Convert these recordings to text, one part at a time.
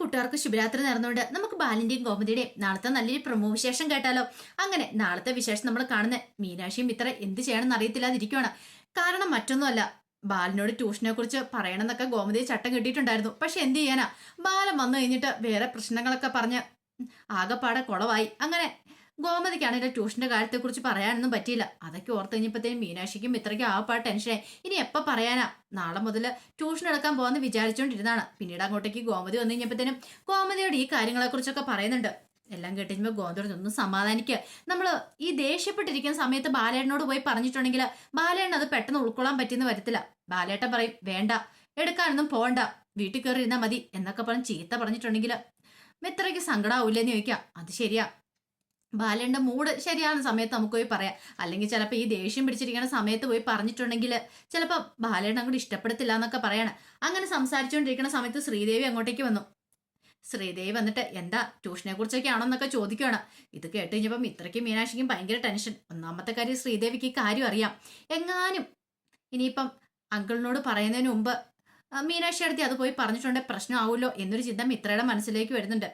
കൂട്ടുകാർക്ക് ശുഭരാത്രി നേർന്നുകൊണ്ട് നമുക്ക് ബാലിന്റെയും ഗോമതിയുടെയും നാളത്തെ നല്ലൊരു പ്രമോ വിശേഷം കേട്ടാലോ? അങ്ങനെ നാളത്തെ വിശേഷം നമ്മൾ കാണുന്ന മീനാക്ഷിയും ഇത്ര എന്ത് ചെയ്യണമെന്ന് അറിയത്തില്ലാതിരിക്കുകയാണ് കാരണം മറ്റൊന്നുമല്ല ബാലിനോട് ട്യൂഷനെ കുറിച്ച് പറയണമെന്നൊക്കെ ഗോമതി ചട്ടം കിട്ടിയിട്ടുണ്ടായിരുന്നു. പക്ഷെ എന്ത് ചെയ്യാനാ? ബാലം വന്നു കഴിഞ്ഞിട്ട് വേറെ പ്രശ്നങ്ങളൊക്കെ പറഞ്ഞ് ആകെപ്പാടെ കുളവായി. അങ്ങനെ ഗോമതിക്കാണെങ്കിൽ ട്യൂഷന്റെ കാര്യത്തെക്കുറിച്ച് പറയാനൊന്നും പറ്റിയില്ല. അതൊക്കെ ഓർത്ത് കഴിഞ്ഞപ്പോഴത്തേനും മീനാക്ഷിക്കും ഇത്രയ്ക്കും ആപ്പാ ടെൻഷനായി. ഇനി എപ്പോൾ പറയാനാ? നാളെ മുതൽ ട്യൂഷൻ എടുക്കാൻ പോകുന്ന വിചാരിച്ചുകൊണ്ടിരുന്നാണ് പിന്നീട് അങ്ങോട്ടേക്ക് ഗോമതി വന്നു കഴിഞ്ഞപ്പോഴത്തേനും ഗോമതിയോട് ഈ കാര്യങ്ങളെക്കുറിച്ചൊക്കെ പറയുന്നുണ്ട്. എല്ലാം കേട്ടുകഴിഞ്ഞപ്പോൾ ഗോമതിയോട് ഒന്നും സമാധാനിക്കുക നമ്മൾ ഈ ദേഷ്യപ്പെട്ടിരിക്കുന്ന സമയത്ത് ബാലേട്ടനോട് പോയി പറഞ്ഞിട്ടുണ്ടെങ്കിൽ ബാലേട്ടൻ അത് പെട്ടെന്ന് ഉൾക്കൊള്ളാൻ പറ്റിയെന്ന് വരത്തില്ല. ബാലേട്ടൻ പറയും വേണ്ട എടുക്കാനൊന്നും പോണ്ട. വീട്ടിൽ കയറി ഇരുന്നാൽ മതി എന്നൊക്കെ പറഞ്ഞ് ചീത്ത പറഞ്ഞിട്ടുണ്ടെങ്കിൽ ഇത്രയ്ക്ക് സങ്കടാവൂലെന്ന് ചോദിക്കാം. അത് ശരിയാ. ബാലന്റെ മൂഡ് ശരിയാണ് സമയത്ത് നമുക്ക് പോയി പറയാം. അല്ലെങ്കിൽ ചിലപ്പോൾ ഈ ദേഷ്യം പിടിച്ചിരിക്കുന്ന സമയത്ത് പോയി പറഞ്ഞിട്ടുണ്ടെങ്കിൽ ചിലപ്പോൾ ബാലയുടെ അങ്ങോട്ട് ഇഷ്ടപ്പെടത്തില്ല എന്നൊക്കെ പറയാണ്. അങ്ങനെ സംസാരിച്ചുകൊണ്ടിരിക്കുന്ന സമയത്ത് ശ്രീദേവി അങ്ങോട്ടേക്ക് വന്നു. ശ്രീദേവി വന്നിട്ട് എന്താ ട്യൂഷനെ കുറിച്ചൊക്കെ ആണോ എന്നൊക്കെ ചോദിക്കുകയാണ് ഇത് കേട്ട് കഴിഞ്ഞപ്പം ഇത്രയ്ക്കും മീനാക്ഷിക്കും ഭയങ്കര ടെൻഷൻ. ഒന്നാമത്തെ കാര്യം ശ്രീദേവിക്ക് കാര്യം അറിയാം. എങ്ങാനും ഇനിയിപ്പം അങ്കിളിനോട് പറയുന്നതിന് മുമ്പ് മീനാക്ഷി അടുത്ത് അത് പോയി പറഞ്ഞിട്ടുണ്ടെങ്കിൽ പ്രശ്നമാവുമല്ലോ എന്നൊരു ചിന്ത മിത്രയുടെ മനസ്സിലേക്ക് വരുന്നുണ്ട്.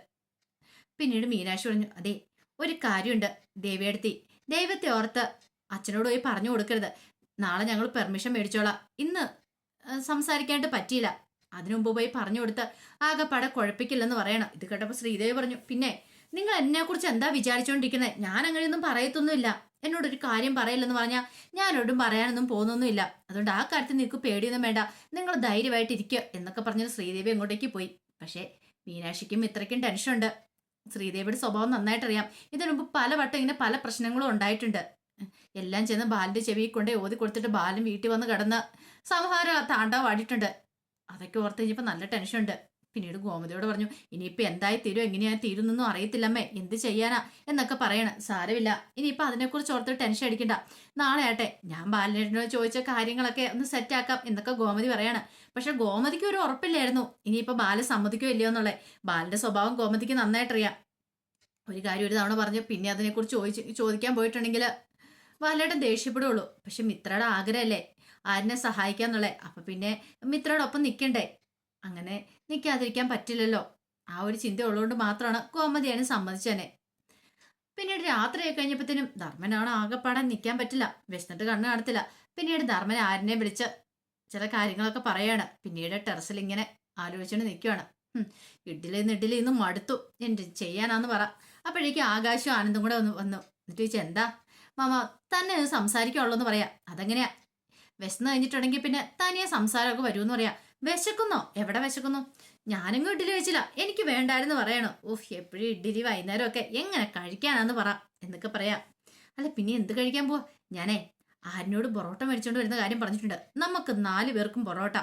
പിന്നീട് മീനാക്ഷി പറഞ്ഞു അതെ ഒരു കാര്യമുണ്ട് ദേവിയടുത്തി. ദൈവത്തെ ഓർത്ത് അച്ഛനോട് പോയി പറഞ്ഞു കൊടുക്കരുത്. നാളെ ഞങ്ങൾ പെർമിഷൻ മേടിച്ചോളാം. ഇന്ന് സംസാരിക്കാണ്ട് പറ്റിയില്ല. അതിനുമുമ്പ് പോയി പറഞ്ഞു കൊടുത്ത് ആകെപ്പാടെ കുഴപ്പിക്കില്ലെന്ന് പറയണം. ഇത് കേട്ടപ്പോൾ ശ്രീദേവി പറഞ്ഞു പിന്നെ നിങ്ങൾ എന്നെ കുറിച്ച് എന്താ വിചാരിച്ചുകൊണ്ടിരിക്കുന്നത് ഞാൻ അങ്ങനെയൊന്നും പറയത്തൊന്നുമില്ല എന്നോടൊരു കാര്യം പറയില്ലെന്ന് പറഞ്ഞാൽ ഞാനോടും പറയാനൊന്നും പോകുന്നൊന്നുമില്ല. അതുകൊണ്ട് ആ കാര്യത്തിൽ നിങ്ങൾക്ക് പേടിയൊന്നും വേണ്ട. നിങ്ങൾ ധൈര്യമായിട്ടിരിക്കുക എന്നൊക്കെ പറഞ്ഞ് ശ്രീദേവി അങ്ങോട്ടേക്ക് പോയി. പക്ഷേ മീനാക്ഷിക്കും ഇത്രയ്ക്കും ടെൻഷനുണ്ട്. ശ്രീദേവിയുടെ സ്വഭാവം നന്നായിട്ട് അറിയാം ഇതിനു മുമ്പ് പലവട്ടം ഇങ്ങനെ പല പ്രശ്നങ്ങളും ഉണ്ടായിട്ടുണ്ട്. എല്ലാം ചെന്ന് ബാലിന്റെ ചെവി കൊണ്ടേ ഓതി കൊടുത്തിട്ട് ബാലൻ വീട്ടിൽ വന്ന് കിടന്ന് സംഹാരം താണ്ടാവ് ആടിയിട്ടുണ്ട്. അതൊക്കെ ഓർത്ത് കഴിഞ്ഞപ്പോൾ നല്ല ടെൻഷനുണ്ട് പിന്നീട് ഗോമതിയോട് പറഞ്ഞു ഇനിയിപ്പോൾ എന്തായി തീരും? എങ്ങനെയായി തീരുന്നൊന്നും അറിയത്തില്ലമ്മേ. എന്ത് ചെയ്യാനാ? എന്നൊക്കെ പറയണ. സാരമില്ല. ഇനിയിപ്പോൾ അതിനെക്കുറിച്ച് ഓർത്ത് ടെൻഷൻ അടിക്കണ്ട. നാളെ ആട്ടെ. ഞാൻ ബാലനോട് ചോദിച്ച കാര്യങ്ങളൊക്കെ ഒന്ന് സെറ്റാക്കാം എന്നൊക്കെ ഗോമതി പറയാണ്. പക്ഷെ ഗോമതിക്ക് ഒരു ഉറപ്പില്ലായിരുന്നു. ഇനിയിപ്പോൾ ബാലൻ സമ്മതിക്കോ ഇല്ലയോ എന്നുള്ളത് ബാലന്റെ സ്വഭാവം ഗോമതിക്ക് നന്നായിട്ടറിയാം. ഒരു കാര്യം ഒരു തവണ പറഞ്ഞു പിന്നെ അതിനെക്കുറിച്ച് ചോദിച്ച് ചോദിക്കാൻ പോയിട്ടുണ്ടെങ്കിൽ വാലയുടെ ദേഷ്യപ്പെടുള്ളൂ. പക്ഷെ മിത്രയുടെ ആഗ്രഹമല്ലേ? ആരിനെ സഹായിക്കാന്നുള്ളേ. അപ്പം പിന്നെ മിത്രയുടെ ഒപ്പം നിൽക്കണ്ടേ? അങ്ങനെ നിൽക്കാതിരിക്കാൻ പറ്റില്ലല്ലോ. ആ ഒരു ചിന്ത ഉള്ളതുകൊണ്ട് മാത്രമാണ് കോമതിയാണ് സമ്മതിച്ചനെ. പിന്നീട് രാത്രിയായി കഴിഞ്ഞപ്പോഴത്തേനും ധർമ്മനാണ് ആകെപ്പാടാൻ നിൽക്കാൻ പറ്റില്ല. വിശന്നിട്ട് കണ്ണ് കാണത്തില്ല. പിന്നീട് ധർമ്മൻ ആരിനെ വിളിച്ച് ചില കാര്യങ്ങളൊക്കെ പറയാണ്. പിന്നീട് ടെറസിൽ ഇങ്ങനെ ആലോചിച്ചുകൊണ്ട് നിൽക്കുവാണ്. ഇഡ്ഡലി നിന്ന് ഇഡ്ഡലി ഇന്ന് മടുത്തു. എന്റെ ചെയ്യാനാന്ന് പറ. അപ്പോഴേക്ക് ആകാശവും ആനന്ദം കൂടെ വന്നു വന്നു. എന്നിട്ട് ചോദിച്ചാൽ എന്താ? മാമ തന്നെ എന്ന് പറയാം. അതെങ്ങനെയാ? വിശന്ന് കഴിഞ്ഞിട്ടുണ്ടെങ്കിൽ പിന്നെ തനിയെ സംസാരമൊക്കെ വരുമെന്ന് പറയാം. വിശക്കുന്നോ? എവിടെ വിശക്കുന്നു? ഞാനെങ്ങും ഇഡ്ഡലി വെച്ചില്ല. എനിക്ക് വേണ്ടായിരുന്നു പറയണോ. ഓഹ് എപ്പോഴും ഇഡ്ഡലി വൈകുന്നേരമൊക്കെ എങ്ങനെ കഴിക്കാനാന്ന് പറ എന്നൊക്കെ പറയാം. അല്ല പിന്നെ എന്ത് കഴിക്കാൻ പോവാ? ഞാനേ ആരിനോട് പൊറോട്ട മേടിച്ചോണ്ട് വരുന്ന കാര്യം പറഞ്ഞിട്ടുണ്ട്. നമുക്ക് നാല് പേർക്കും പൊറോട്ട.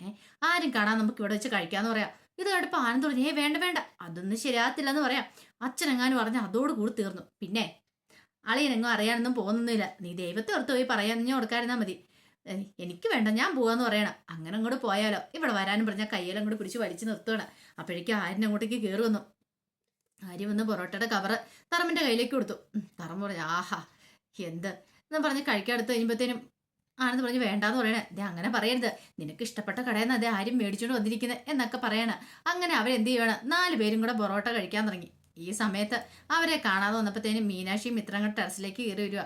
ഏഹ് ആരും കാണാൻ നമുക്ക് ഇവിടെ വെച്ച് കഴിക്കാന്ന് പറയാം. ഇത് കണ്ടപ്പോൾ ആനന്ദ് പറഞ്ഞു ഏ വേണ്ട വേണ്ട അതൊന്നും ശരിയാകത്തില്ല എന്ന് പറയാം. അച്ഛനെങ്ങാനും പറഞ്ഞ് അതോട് കൂടി തീർന്നു. പിന്നെ അളിയനെങ്ങും അറിയാനൊന്നും പോകുന്നൊന്നുമില്ല. നീ ദൈവത്തെ ഓർത്ത് പോയി പറയാൻ കൊടുക്കാതിരുന്നാ മതി. എനിക്ക് വേണ്ട ഞാൻ പോവാന്ന് പറയണം. അങ്ങനെ അങ്ങോട്ട് പോയാലോ? ഇവിടെ വരാനും പറഞ്ഞാൽ കയ്യിലും അങ്ങോട്ട് പിടിച്ച് വലിച്ചു നിർത്തുകയാണ് അപ്പോഴേക്കും ആര്യൻ അങ്ങോട്ടേക്ക് കയറി വന്നു. ആര്യ വന്ന് പൊറോട്ടയുടെ കവറ് തറമ്മിന്റെ കയ്യിലേക്ക് കൊടുത്തു. തറമ്പ് പറഞ്ഞു ആഹാ എന്ത്? എന്ന് പറഞ്ഞ് കഴിക്കാൻ എടുത്ത് കഴിയുമ്പോഴത്തേനും ആണെന്ന് പറഞ്ഞ് വേണ്ടാന്ന് പറയണേ. ദേ അങ്ങനെ പറയരുത്. നിനക്ക് ഇഷ്ടപ്പെട്ട കടയിൽ നിന്ന് അതേ ആരും മേടിച്ചുകൊണ്ട് വന്നിരിക്കുന്നത് എന്നൊക്കെ പറയണ. അങ്ങനെ അവരെന്ത് ചെയ്യണം? നാല് പേരും കൂടെ പൊറോട്ട കഴിക്കാൻ തുടങ്ങി. ഈ സമയത്ത് അവരെ കാണാതെ വന്നപ്പോഴത്തേനും മീനാക്ഷി മിത്രങ്ങൾ ടെറസിലേക്ക് കയറി വരിക.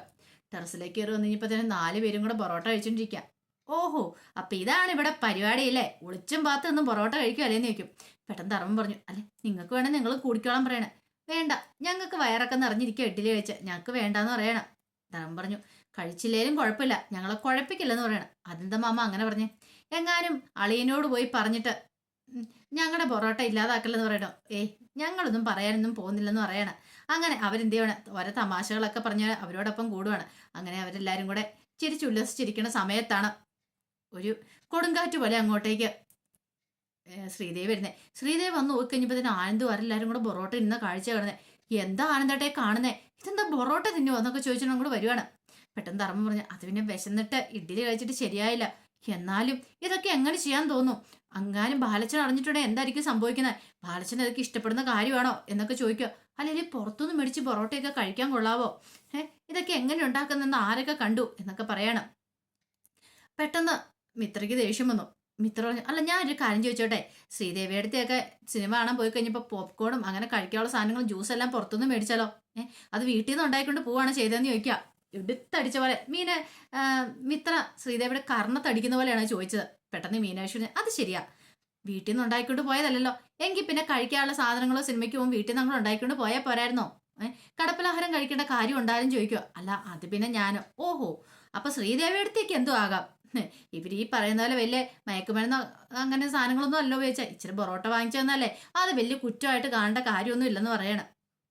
ടെറസിലേക്ക് കയറി വന്നു നാല് പേരും കൂടെ പൊറോട്ട കഴിച്ചോണ്ടിരിക്കുക ഓഹോ അപ്പൊ ഇതാണ് ഇവിടെ പരിപാടിയില്ലേ ഒളിച്ചും പാത്ത് നിന്നും പൊറോട്ട കഴിക്കും അല്ലേന്ന് ചോദിക്കും. പെട്ടെന്ന് തറമ്പ് പറഞ്ഞു അല്ലെ നിങ്ങൾക്ക് വേണേൽ നിങ്ങൾ കൂടിക്കോളാൻ പറയണേ. വേണ്ട ഞങ്ങൾക്ക് വയറൊക്കെ നിറഞ്ഞിരിക്കുക ഇഡ്ഡലി കഴിച്ച്. ഞങ്ങൾക്ക് വേണ്ടാന്ന് പറയണം. തറമ്പ് പറഞ്ഞു കഴിച്ചില്ലേലും കുഴപ്പമില്ല. ഞങ്ങളെ കുഴപ്പിക്കില്ലെന്ന് പറയണം. അതെന്താ മാമ അങ്ങനെ പറഞ്ഞേ? എങ്ങാനും അളിയനോട് പോയി പറഞ്ഞിട്ട് ഞങ്ങളുടെ പൊറോട്ട ഇല്ലാതാക്കില്ലെന്ന് പറയണോ? ഏയ് ഞങ്ങളൊന്നും പറയാനൊന്നും പോകുന്നില്ലെന്ന് പറയണം. അങ്ങനെ അവരെന്ത് ചെയ്യണം? ഓരോ തമാശകളൊക്കെ പറഞ്ഞ് അവരോടൊപ്പം കൂടുവാണ്. അങ്ങനെ അവരെല്ലാവരും കൂടെ ചിരിച്ചുല്ലസിച്ചിരിക്കുന്ന സമയത്താണ് ഒരു കൊടുങ്കാറ്റ് പോലെ അങ്ങോട്ടേക്ക് ശ്രീദേവി വരുന്നത് ശ്രീദേവി വന്ന് നോക്കിക്കഴിഞ്ഞപ്പോൾ തന്നെ ആനന്ദും ആരെല്ലാവരും കൂടെ പൊറോട്ട ഇന്ന കാഴ്ച കാണുന്നത് എന്താ ആനന്ദട്ടെ കാണുന്നേ? ഇതെന്താ പൊറോട്ട തിന്നുവോ? എന്നൊക്കെ ചോദിച്ചിട്ട് അങ്ങോട്ട് വരുവാണ്. പെട്ടെന്ന് ധർമ്മം പറഞ്ഞു അത് പിന്നെ വിശന്നിട്ട് ഇഡ്ഡലി കഴിച്ചിട്ട് ശരിയായില്ല. എന്നാലും ഇതൊക്കെ എങ്ങനെ ചെയ്യാൻ തോന്നും? അങ്ങാനും ബാലച്ചൻ അറിഞ്ഞിട്ടുണ്ടെങ്കിൽ എന്തായിരിക്കും സംഭവിക്കുന്നത്? ബാലച്ചൻ അതൊക്കെ ഇഷ്ടപ്പെടുന്ന കാര്യമാണോ? എന്നൊക്കെ ചോദിക്കുക. അല്ലെങ്കിൽ പുറത്തുനിന്ന് മേടിച്ച് പൊറോട്ടയൊക്കെ കഴിക്കാൻ കൊള്ളാവോ? ഏ ഇതൊക്കെ എങ്ങനെ ഉണ്ടാക്കുന്നെന്ന് ആരൊക്കെ കണ്ടു? എന്നൊക്കെ പറയണം. പെട്ടെന്ന് മിത്രയ്ക്ക് ദേഷ്യം വന്നു. മിത്ര പറഞ്ഞു അല്ല ഞാൻ ഒരു കാര്യം ചോദിച്ചോട്ടെ? ശ്രീദേവിയുടെ അടുത്തെയൊക്കെ സിനിമ കാണാൻ പോയി കഴിഞ്ഞപ്പോൾ പോപ്കോണും അങ്ങനെ കഴിക്കാനുള്ള സാധനങ്ങളും ജ്യൂസ് എല്ലാം പുറത്തുനിന്ന് മേടിച്ചാലോ? ഏഹ് അത് വീട്ടിൽ നിന്ന് ഉണ്ടായിക്കൊണ്ട് പോവാണ് ചെയ്തതെന്ന് ചോദിക്കുക എടുത്തടിച്ച പോലെ. മീന മിത്ര ശ്രീദേവിയുടെ കർണത്തടിക്കുന്ന പോലെയാണ് ചോദിച്ചത്. പെട്ടെന്ന് മീനാക്ഷി അത് ശരിയാ. വീട്ടിൽ നിന്ന് ഉണ്ടാക്കിക്കൊണ്ട് പോയതല്ലല്ലോ. എങ്കിൽ പിന്നെ കഴിക്കാനുള്ള സാധനങ്ങളോ സിനിമയ്ക്ക് പോകുമ്പോൾ വീട്ടിൽ നിന്ന് നമ്മൾ ഉണ്ടാക്കിക്കൊണ്ട് പോയാൽ പോരായിരുന്നോ? കടപ്പലഹാരം കഴിക്കേണ്ട കാര്യം ഉണ്ടായാലും ചോദിക്കുക അല്ല അത് പിന്നെ ഞാൻ ഓഹോ. അപ്പൊ ശ്രീദേവി അടുത്തേക്ക് എന്തോ ആകാം? ഇവർ ഈ പറയുന്ന പോലെ വലിയ മയക്കുമരുന്ന് അങ്ങനെ സാധനങ്ങളൊന്നും അല്ല ഉപയോഗിച്ചാൽ ഇച്ചിരി പൊറോട്ട വാങ്ങിച്ചു തന്നല്ലേ. അത് വലിയ കുറ്റമായിട്ട് കാണേണ്ട കാര്യമൊന്നും ഇല്ലെന്ന് പറയണം.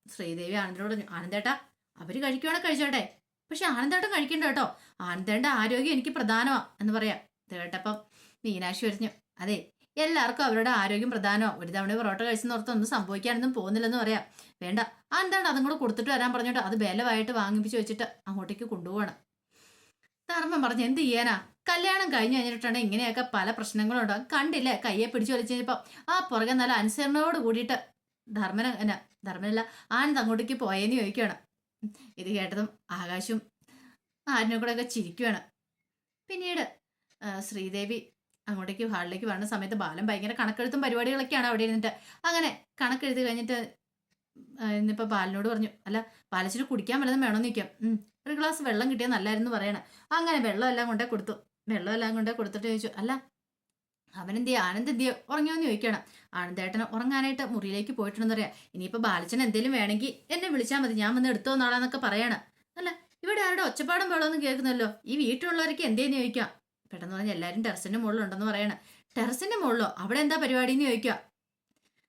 ശ്രീദേവി ആനന്ദനോട് ആനന്ദേട്ടാ അവർ കഴിക്കുവാണെങ്കിൽ കഴിച്ചോട്ടെ. പക്ഷെ ആനന്ദേട്ടൻ കഴിക്കണ്ട കേട്ടോ. ആനന്ദേട്ടന്റെ ആരോഗ്യം എനിക്ക് പ്രധാനമാ എന്ന് പറയാം. ഇത് കേട്ടപ്പം മീനാക്ഷി പറഞ്ഞു അതെ എല്ലാവർക്കും അവരുടെ ആരോഗ്യം പ്രധാനമാണ് ഒരു തവണ പൊറോട്ട കഴിച്ചെന്നോർത്ത് ഒന്നും സംഭവിക്കാനൊന്നും പോകുന്നില്ലെന്ന് പറയാം. വേണ്ട ആ എന്താണ് അതും കൂടെ കൊടുത്തിട്ട് വരാൻ പറഞ്ഞിട്ട് അത് ബലമായിട്ട് വാങ്ങിപ്പിച്ച് വെച്ചിട്ട് അങ്ങോട്ടേക്ക് കൊണ്ടുപോകണം. ധർമ്മം പറഞ്ഞു എന്ത് ചെയ്യാനാ? കല്യാണം കഴിഞ്ഞു കഴിഞ്ഞിട്ടാണ് ഇങ്ങനെയൊക്കെ പല പ്രശ്നങ്ങളും ഉണ്ടാകും കണ്ടില്ലേ കയ്യെ പിടിച്ചു വലിച്ചു കഴിഞ്ഞപ്പോൾ ആ പുറകെ നല്ല അനുസരണയോട് കൂടിയിട്ട് ധർമ്മന ധർമ്മനല്ല ആനന്ദ് അങ്ങോട്ടേക്ക് പോയെന്ന് ചോദിക്കുകയാണ്. ഇത് കേട്ടതും ആകാശും ആരിനെ കൂടെ ഒക്കെ ചിരിക്കുകയാണ് പിന്നീട് ശ്രീദേവി അങ്ങോട്ടേക്ക് ഹാളിലേക്ക് വരുന്ന സമയത്ത് ബാലൻ ഭയങ്കര കണക്കെഴുത്തും പരിപാടികളൊക്കെയാണ് അവിടെ ഇരുന്നിട്ട്. അങ്ങനെ കണക്കെഴുതി കഴിഞ്ഞിട്ട് ഇന്നിപ്പോൾ ഇന്നിപ്പോ ബാലനോട് പറഞ്ഞു അല്ല ബാലച്ചിന് കുടിക്കാൻ വല്ലതും വേണമെന്ന് നിൽക്കാം ഒരു ഗ്ലാസ് വെള്ളം കിട്ടിയാൽ നല്ലായിരുന്നു പറയണേ. അങ്ങനെ വെള്ളം എല്ലാം കൊണ്ടേ കൊടുത്തു. വെള്ളം എല്ലാം കൊണ്ടേ കൊടുത്തിട്ട് ചോദിച്ചു അല്ല അവനെന്തിയ? ആനന്ദ് എന്തിയ ഉറങ്ങിയോന്ന് ചോദിക്കണം ആനന്ദേട്ടന് ഉറങ്ങാനായിട്ട് മുറിയിലേക്ക് പോയിട്ടുണ്ടെന്ന് പറയാം ഇനിയിപ്പോ ബാലച്ചൻ എന്തെങ്കിലും വേണമെങ്കിൽ എന്നെ വിളിച്ചാൽ മതി. ഞാൻ വന്ന് എടുത്തോ നാളാന്നൊക്കെ പറയണം. അല്ല ഇവിടെ ആരുടെ ഒച്ചപ്പാടും വെള്ളമൊന്നും കേൾക്കുന്നല്ലോ ഈ വീട്ടിലുള്ളവർക്ക് എന്തേന്ന് ചോദിക്കാം പെട്ടെന്ന് പറഞ്ഞാൽ എല്ലാവരും ടെറസിന്റെ മുകളിലുണ്ടെന്ന് പറയണം. ടെറസിന്റെ മുകളിലോ? അവിടെ എന്താ പരിപാടി എന്ന് ചോദിക്കാം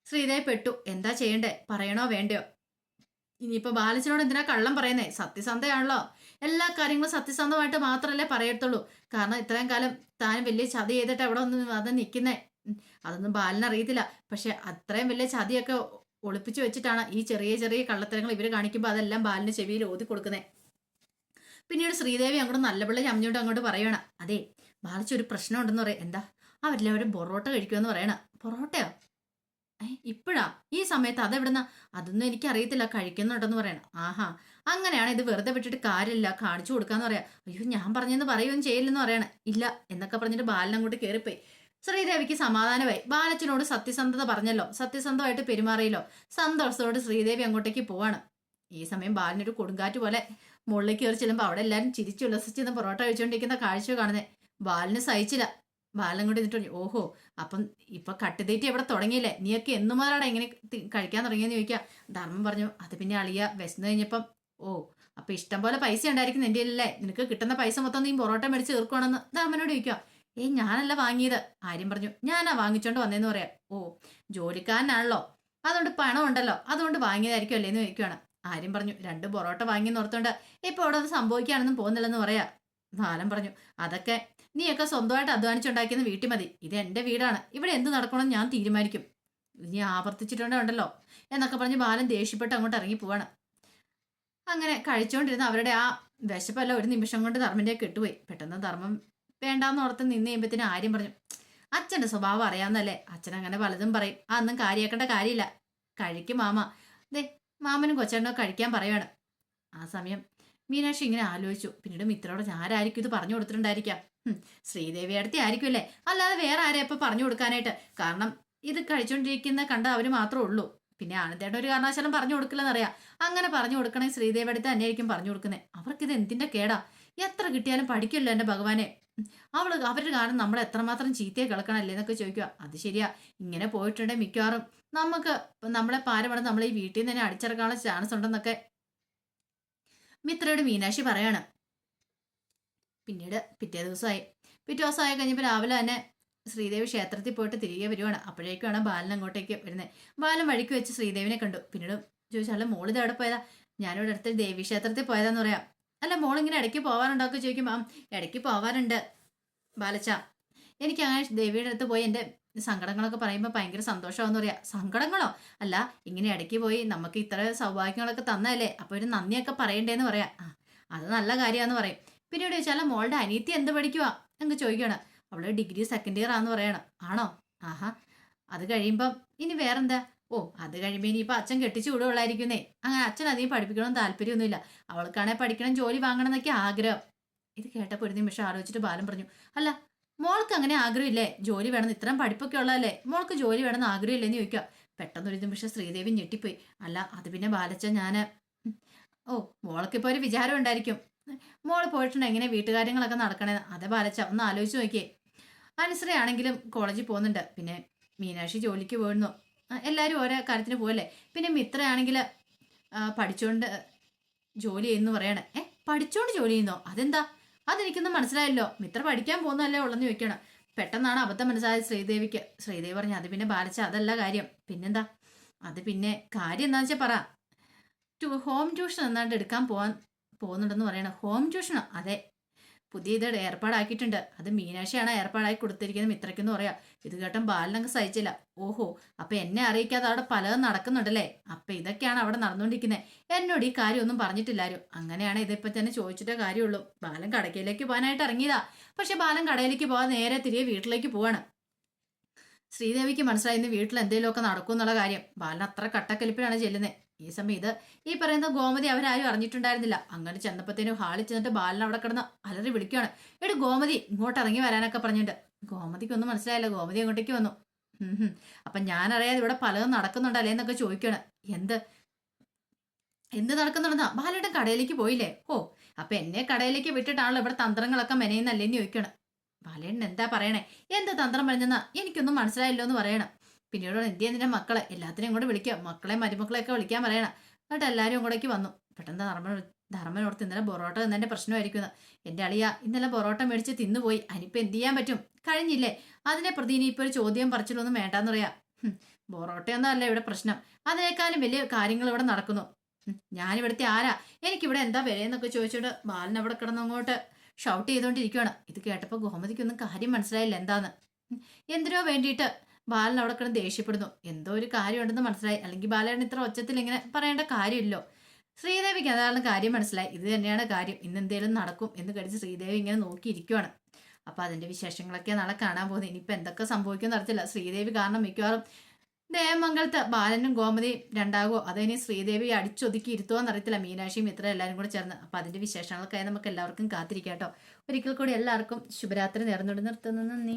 ശ്രീദേവി പെട്ടു. എന്താ ചെയ്യണ്ടേ? പറയണോ വേണ്ടയോ? ഇനിയിപ്പോൾ ബാലച്ചനോട് എന്തിനാ കള്ളം പറയുന്നേ? സത്യസന്ധയാണല്ലോ. എല്ലാ കാര്യങ്ങളും സത്യസന്ധമായിട്ട് മാത്രമല്ലേ പറയത്തുള്ളൂ. കാരണം ഇത്രയും കാലം താൻ വലിയ ചതി ചെയ്തിട്ട് അവിടെ ഒന്ന് അത് നിൽക്കുന്നേ അതൊന്നും ബാലിനറിയത്തില്ല പക്ഷെ അത്രയും വലിയ ചതിയൊക്കെ ഒളിപ്പിച്ചു വെച്ചിട്ടാണ് ഈ ചെറിയ ചെറിയ കള്ളത്തരങ്ങൾ ഇവർ കാണിക്കുമ്പോൾ അതെല്ലാം ബാലിന് ചെവിയിൽ ഓതി കൊടുക്കുന്നത് പിന്നീട് ശ്രീദേവി അങ്ങോട്ട് നല്ല പിള്ളേ ചമ്മഞ്ഞോണ്ട് അങ്ങോട്ട് പറയണം അതെ ബാലിച്ച് ഒരു പ്രശ്നം ഉണ്ടെന്ന് പറയാം. എന്താ? അവരെല്ലാവരും പൊറോട്ട കഴിക്കുമെന്ന് പറയണ. പൊറോട്ടയോ? ഇപ്പോഴാ? ഈ സമയത്ത് അതെവിടുന്ന? അതൊന്നും എനിക്കറിയത്തില്ല. കഴിക്കുന്നുണ്ടെന്ന് പറയണം. ആഹാ അങ്ങനെയാണ് ഇത് വെറുതെ വിട്ടിട്ട് കാര്യമില്ല കാണിച്ചു കൊടുക്കാന്ന് പറയാം. അയ്യോ ഞാൻ പറഞ്ഞെന്ന് പറയുകയും ചെയ്യില്ലെന്ന് പറയണേ. ഇല്ല എന്നൊക്കെ പറഞ്ഞിട്ട് ബാലൻ അങ്ങോട്ട് കയറിപ്പോയി ശ്രീദേവിക്ക് സമാധാനമായി. ബാലച്ചനോട് സത്യസന്ധത പറഞ്ഞല്ലോ. സത്യസന്ധമായിട്ട് പെരുമാറിയല്ലോ. സന്തോഷത്തോട് ശ്രീദേവി അങ്ങോട്ടേക്ക് പോവാണ്. ഈ സമയം ബാലിനൊരു കൊടുങ്കാറ്റ് പോലെ മുകളിലേക്ക് കയറി ചെല്ലുമ്പോൾ അവിടെ എല്ലാവരും ചിരിച്ചുല്ലസിച്ചെന്ന് പൊറോട്ട കഴിച്ചുകൊണ്ടിരിക്കുന്ന കാഴ്ച കാണുന്നത് ബാലിന് സഹിച്ചില്ല. ബാലൻ കൊണ്ട് എന്നിട്ട് ഓഹോ അപ്പം ഇപ്പൊ കട്ടുതീറ്റി എവിടെ തുടങ്ങിയില്ലേ? നീയൊക്കെ എന്നു എങ്ങനെ കഴിക്കാൻ തുടങ്ങിയെന്ന് ചോദിക്കുക ധർമ്മം പറഞ്ഞു അത് പിന്നെ അളിയ വിശന്ന് കഴിഞ്ഞപ്പം ഓ അപ്പൊ ഇഷ്ടം പോലെ പൈസ ഉണ്ടായിരിക്കും നിന്റെ അല്ലേ നിനക്ക് കിട്ടുന്ന പൈസ മൊത്തം നീ പൊറോട്ട മേടിച്ച് തീർക്കണമെന്ന് അമ്മനോട് ചോദിക്കുക ഏയ് ഞാനല്ല വാങ്ങിയത്. ആര്യം പറഞ്ഞു ഞാനാ വാങ്ങിച്ചോണ്ട് വന്നേന്ന് പറയാം. ഓ ജോലിക്കാരനാണല്ലോ. അതുകൊണ്ട് പണം ഉണ്ടല്ലോ അതുകൊണ്ട് വാങ്ങിയതായിരിക്കും അല്ലേന്ന് ചോദിക്കുകയാണ് ആര്യം പറഞ്ഞു രണ്ട് പൊറോട്ട വാങ്ങി ഓർത്തോണ്ട് ഇപ്പൊ അവിടെ അത് സംഭവിക്കുകയാണെന്നും പോകുന്നില്ലെന്ന് പറയാ. ബാലൻ പറഞ്ഞു അതൊക്കെ നീയൊക്കെ സ്വന്തമായിട്ട് അധ്വാനിച്ചുണ്ടാക്കിയെന്ന് വീട്ടിൽ മതി. ഇത് എന്റെ വീടാണ്. ഇവിടെ എന്ത് നടക്കണമെന്ന് ഞാൻ തീരുമാനിക്കും. നീ ഉണ്ടല്ലോ എന്നൊക്കെ പറഞ്ഞ് ബാലൻ ദേഷ്യപ്പെട്ട് അങ്ങോട്ട് ഇറങ്ങി പോവാണ്. അങ്ങനെ കഴിച്ചുകൊണ്ടിരുന്ന അവരുടെ ആ വിശപ്പല്ല ഒരു നിമിഷം കൊണ്ട് ധർമ്മന്റെ കെട്ടുപോയി പെട്ടെന്ന് ധർമ്മം വേണ്ടാന്ന് ഓർത്ത് നിന്ന് കഴിയുമ്പത്തിന് ആര്യം പറഞ്ഞു. അച്ഛന്റെ സ്വഭാവം അറിയാവുന്നല്ലേ അച്ഛൻ അങ്ങനെ പലതും പറയും. ആ ഒന്നും കാര്യമാക്കേണ്ട കാര്യമില്ല. കഴിക്കും മാമ. ദേ മാമനും കൊച്ചേട്ടനോ കഴിക്കാൻ പറയുകയാണ് ആ സമയം മീനാക്ഷി ഇങ്ങനെ ആലോചിച്ചു. പിന്നീട് മിത്രോട് ആരായിരിക്കും ഇത് പറഞ്ഞു കൊടുത്തിട്ടുണ്ടായിരിക്കാം. ശ്രീദേവി അടുത്ത് ആയിരിക്കുമല്ലേ? അല്ലാതെ വേറെ ആരെയപ്പോൾ പറഞ്ഞു കൊടുക്കാനായിട്ട്? കാരണം ഇത് കഴിച്ചുകൊണ്ടിരിക്കുന്ന കണ്ട അവർ മാത്രമേ ഉള്ളൂ. പിന്നെ ആനന്ദേട്ടൻ ഒരു കാരണവശാലും പറഞ്ഞു കൊടുക്കില്ലെന്നറിയാം അങ്ങനെ പറഞ്ഞു കൊടുക്കണേ ശ്രീദേവി അടുത്ത് തന്നെയായിരിക്കും പറഞ്ഞു കൊടുക്കുന്നത് അവർക്കിത് എന്തിന്റെ കേടാ? എത്ര കിട്ടിയാലും പഠിക്കില്ല എന്റെ ഭഗവാനെ. അവൾ അവരുടെ കാരണം നമ്മൾ എത്രമാത്രം ചീത്തയെ കിളക്കണല്ലേ എന്നൊക്കെ ചോദിക്കുക അത് ശരിയാ. ഇങ്ങനെ പോയിട്ടുണ്ടെങ്കിൽ മിക്കവാറും. നമുക്ക് നമ്മളെ പാരമാണ് നമ്മൾ ഈ വീട്ടിൽ നിന്ന് തന്നെ അടിച്ചിറക്കാനുള്ള ചാൻസ് ഉണ്ടെന്നൊക്കെ മിത്രയോട് മീനാക്ഷി പറയാണ്. പിന്നീട് പിറ്റേ ദിവസമായി. പിറ്റേ ദിവസമായി കഴിഞ്ഞപ്പോൾ രാവിലെ തന്നെ ശ്രീദേവി ക്ഷേത്രത്തിൽ പോയിട്ട് തിരികെ വരുവാണ്. അപ്പോഴേക്കുമാണ് ബാലൻ അങ്ങോട്ടേക്ക് വരുന്നത് ബാലൻ വഴിക്ക് വെച്ച് ശ്രീദേവിനെ കണ്ടു. പിന്നീട് ചോദിച്ചാൽ മോൾ എവിടെ പോയതാ? ഞാനിവിടെ അടുത്ത് ദേവി ക്ഷേത്രത്തിൽ പോയതാന്ന് പറയാം. അല്ല മോളിങ്ങനെ ഇടയ്ക്ക് പോവാറുണ്ടോക്കെ ചോദിക്കും ആ ഇടയ്ക്ക് പോവാറുണ്ട് ബാലച്ച. എനിക്ക് അങ്ങനെ ദേവിയുടെ അടുത്ത് പോയി എന്റെ സങ്കടങ്ങളൊക്കെ പറയുമ്പോൾ ഭയങ്കര സന്തോഷമാണെന്ന് പറയാം. സങ്കടങ്ങളോ? അല്ല ഇങ്ങനെ ഇടയ്ക്ക് പോയി നമുക്ക് ഇത്ര സൗഭാഗ്യങ്ങളൊക്കെ തന്നതല്ലേ. അപ്പോൾ ഒരു നന്ദിയൊക്കെ പറയണ്ടേന്ന് പറയാം. അത് നല്ല കാര്യമാണെന്ന് പറയും. പിന്നീട് ചോദിച്ചാൽ മോളുടെ അനീത്തി എന്ത് പഠിക്കുവാ? എന്ന് ചോദിക്കുകയാണ് അവൾ ഡിഗ്രി സെക്കൻഡ് ഇയർ ആണെന്ന് പറയണം. ആണോ? ആഹാ. അത് കഴിയുമ്പം ഇനി വേറെന്താ? ഓ അത് കഴിയുമ്പോൾ ഇനിയിപ്പോൾ അച്ഛൻ കെട്ടിച്ചു വിടുകയുള്ളായിരിക്കുന്നേ അങ്ങനെ അച്ഛൻ അധികം പഠിപ്പിക്കണമെന്ന് താല്പര്യമൊന്നുമില്ല. അവൾക്കാണെങ്കിൽ പഠിക്കണം ജോലി വാങ്ങണം എന്നൊക്കെ ആഗ്രഹം. ഇത് കേട്ടപ്പോൾ ഒരു നിമിഷം ആലോചിച്ചിട്ട് ബാലൻ പറഞ്ഞു അല്ല മോൾക്ക് അങ്ങനെ ആഗ്രഹമില്ലേ? ജോലി വേണം ഇത്രയും പഠിപ്പൊക്കെ ഉള്ളതല്ലേ? മോൾക്ക് ജോലി വേണമെന്ന് ആഗ്രഹമില്ലെന്ന് ചോദിക്കുക. പെട്ടെന്നൊരു നിമിഷം ശ്രീദേവി ഞെട്ടിപ്പോയി. അല്ല അത് പിന്നെ ബാലച്ച ഞാൻ ഓ മോൾക്കിപ്പോൾ ഒരു വിചാരം ഉണ്ടായിരിക്കും. മോൾ പോയിട്ടുണ്ട്. എങ്ങനെ വീട്ടുകാര്യങ്ങളൊക്കെ നടക്കണേ അതെ ബാലച്ച ഒന്ന് ആലോചിച്ച് നോക്കിയേ. അനുസരയാണെങ്കിലും കോളേജിൽ പോകുന്നുണ്ട്. പിന്നെ മീനാക്ഷി ജോലിക്ക് പോയിരുന്നു. എല്ലാവരും ഓരോ കാര്യത്തിന് പോകല്ലേ പിന്നെ മിത്രയാണെങ്കിൽ പഠിച്ചുകൊണ്ട് ജോലി ചെയ്യുന്നു പറയണേ. ഏ പഠിച്ചുകൊണ്ട് ജോലി ചെയ്യുന്നോ? അതെന്താ? അതെനിക്കൊന്നും മനസ്സിലായല്ലോ. മിത്ര പഠിക്കാൻ പോകുന്നതല്ലേ ഉള്ളെന്ന് ചോദിക്കണം. പെട്ടെന്നാണ് അബദ്ധം മനസ്സിലായത് ശ്രീദേവിക്ക്. ശ്രീദേവി പറഞ്ഞു അത് പിന്നെ ബാലച്ച അതല്ല കാര്യം. പിന്നെന്താ? അത് പിന്നെ കാര്യം എന്താണെന്ന് വെച്ചാൽ പറ. ഹോം ട്യൂഷൻ എന്നാണ്ട് എടുക്കാൻ പോവാൻ പോകുന്നുണ്ടെന്ന് പറയണം. ഹോം ട്യൂഷനോ? അതെ. പുതിയ ഏർപ്പാടാക്കിയിട്ടുണ്ട്. അത് മീനാക്ഷിയാണ് ഏർപ്പാടാക്കി കൊടുത്തിരിക്കുന്നത്. മിത്രയ്ക്കെന്ന് പറയാം. ഇത് കേട്ടും ബാലനങ്ങ് സഹിച്ചില്ല. ഓഹോ അപ്പൊ എന്നെ അറിയിക്കാതെ അവിടെ പലതും നടക്കുന്നുണ്ടല്ലേ? അപ്പൊ ഇതൊക്കെയാണ് അവിടെ നടന്നുകൊണ്ടിരിക്കുന്നത് എന്നോട് ഈ കാര്യമൊന്നും പറഞ്ഞിട്ടില്ലാരും. അങ്ങനെയാണ് ഇതിപ്പോ തന്നെ ചോദിച്ചിട്ടേ കാര്യമുള്ളൂ. ബാലൻ കടക്കയിലേക്ക് പോകാനായിട്ട് ഇറങ്ങിയതാ. പക്ഷെ ബാലൻ കടയിലേക്ക് പോകാൻ നേരെ തിരികെ വീട്ടിലേക്ക് പോവാണ്. ശ്രീദേവിക്ക് മനസ്സിലായി ഇന്ന് വീട്ടിൽ എന്തെങ്കിലുമൊക്കെ നടക്കും എന്നുള്ള കാര്യം. ബാലൻ അത്ര കട്ടക്കലിപ്പിലാണ് ചെല്ലുന്നത് ഈ സമയം ഇത് ഈ പറയുന്ന ഗോമതി അവരാരും അറിഞ്ഞിട്ടുണ്ടായിരുന്നില്ല. അങ്ങനെ ചെന്നപ്പോഴത്തേനും ഹാളിൽ ചെന്നിട്ട് ബാലൻ അവിടെ കിടന്ന് അലറി വിളിക്കുകയാണ്. എടി ഗോമതി ഇങ്ങോട്ട് ഇറങ്ങി വരാനൊക്കെ പറഞ്ഞിട്ട്. ഗോമതിക്കൊന്നും മനസ്സിലായില്ല. ഗോമതി അങ്ങോട്ടേക്ക് വന്നു. അപ്പൊ ഞാൻ അറിയാതെ ഇവിടെ പലതും നടക്കുന്നുണ്ടല്ലേ എന്നൊക്കെ ചോദിക്കുകയാണ്. എന്ത്? എന്ത് നടക്കുന്നുണ്ടെന്നാ? ബാലയുടെ കടയിലേക്ക് പോയില്ലേ? ഓ അപ്പൊ എന്നെ കടയിലേക്ക് വിട്ടിട്ടാണല്ലോ ഇവിടെ തന്ത്രങ്ങളൊക്കെ മെനയുന്നല്ലേന്ന് ചോദിക്കണം ബാലേട്ടൻ എന്താ പറയണേ? എന്ത് തന്ത്രം പറഞ്ഞെന്നാ എനിക്കൊന്നും മനസ്സിലായില്ലോ എന്ന് പറയണം. പിന്നീട് എന്തു ചെയ്യാൻ മക്കളെ? എല്ലാത്തിനെയും കൂടെ വിളിക്കുക മക്കളെ മരുമക്കളെയൊക്കെ വിളിക്കാൻ പറയണം. എന്നിട്ട് എല്ലാവരും കൂടേക്ക് വന്നു. പെട്ടെന്ന് ധർമ്മൻ ധർമ്മനോർത്ത് ഇന്നലെ പൊറോട്ട തിന്നതിന്റെ പ്രശ്നമായിരിക്കുന്നത് എന്റെ അളിയ ഇന്നലെ പൊറോട്ട മേടിച്ച് തിന്നുപോയി. അനിപ്പം എന്ത് ചെയ്യാൻ പറ്റും? കഴിഞ്ഞില്ലേ? അതിനെ പ്രതി ഇനി ഇപ്പോൾ ഒരു ചോദ്യം പറിച്ചിലൊന്നും വേണ്ടാന്ന് പറയാ. പൊറോട്ടയൊന്നും അല്ല ഇവിടെ പ്രശ്നം. അതിനേക്കാളും വലിയ കാര്യങ്ങൾ ഇവിടെ നടക്കുന്നു. ഞാനിവിടുത്തെ ആരാ? എനിക്കിവിടെ എന്താ വിലയെന്നൊക്കെ ചോദിച്ചിട്ട് ബാലൻ അവിടെ കിടന്ന് അങ്ങോട്ട് ഷൗട്ട് ചെയ്തുകൊണ്ടിരിക്കുകയാണ് ഇത് കേട്ടപ്പോൾ ഗോമതിക്കൊന്നും കാര്യം മനസ്സിലായില്ല എന്താന്ന്. എന്തിനോ വേണ്ടിയിട്ട് ബാലൻ അവിടെ കിടന്ന് ദേഷ്യപ്പെടുന്നു. എന്തോ ഒരു കാര്യമുണ്ടെന്ന് മനസ്സിലായി. അല്ലെങ്കിൽ ബാലൻ ഇത്ര ഒച്ചത്തിൽ ഇങ്ങനെ പറയേണ്ട കാര്യമില്ലോ. ശ്രീദേവിക്ക് അതാണ് കാര്യം മനസ്സിലായി. ഇത് തന്നെയാണ് കാര്യം. ഇന്ന് എന്തേലും നടക്കും എന്ന് കരുതി ശ്രീദേവി ഇങ്ങനെ നോക്കിയിരിക്കുവാണ്. അപ്പൊ അതിന്റെ വിശേഷങ്ങളൊക്കെ നാളെ കാണാൻ പോകുന്നത് ഇനിയിപ്പോ എന്തൊക്കെ സംഭവിക്കുമെന്ന് അറിയത്തില്ല. ശ്രീദേവി കാരണം മിക്കവാറും ദേവമംഗലത്ത് ബാലനും ഗോമതിയും രണ്ടാകുമോ അതിനി ശ്രീദേവി അടിച്ചൊതുക്കി ഇരുത്തുമോന്ന് അറിയത്തില്ല. മീനാക്ഷിയും ഇത്ര എല്ലാവരും കൂടെ ചേർന്ന്. അപ്പൊ അതിന്റെ വിശേഷങ്ങൾക്കായി നമുക്ക് എല്ലാവർക്കും കാത്തിരിക്കാം കേട്ടോ. ഒരിക്കൽ കൂടി എല്ലാവർക്കും ശുഭരാത്രി നേർന്നുകൊണ്ട് നിർത്തുന്നു. നന്ദി.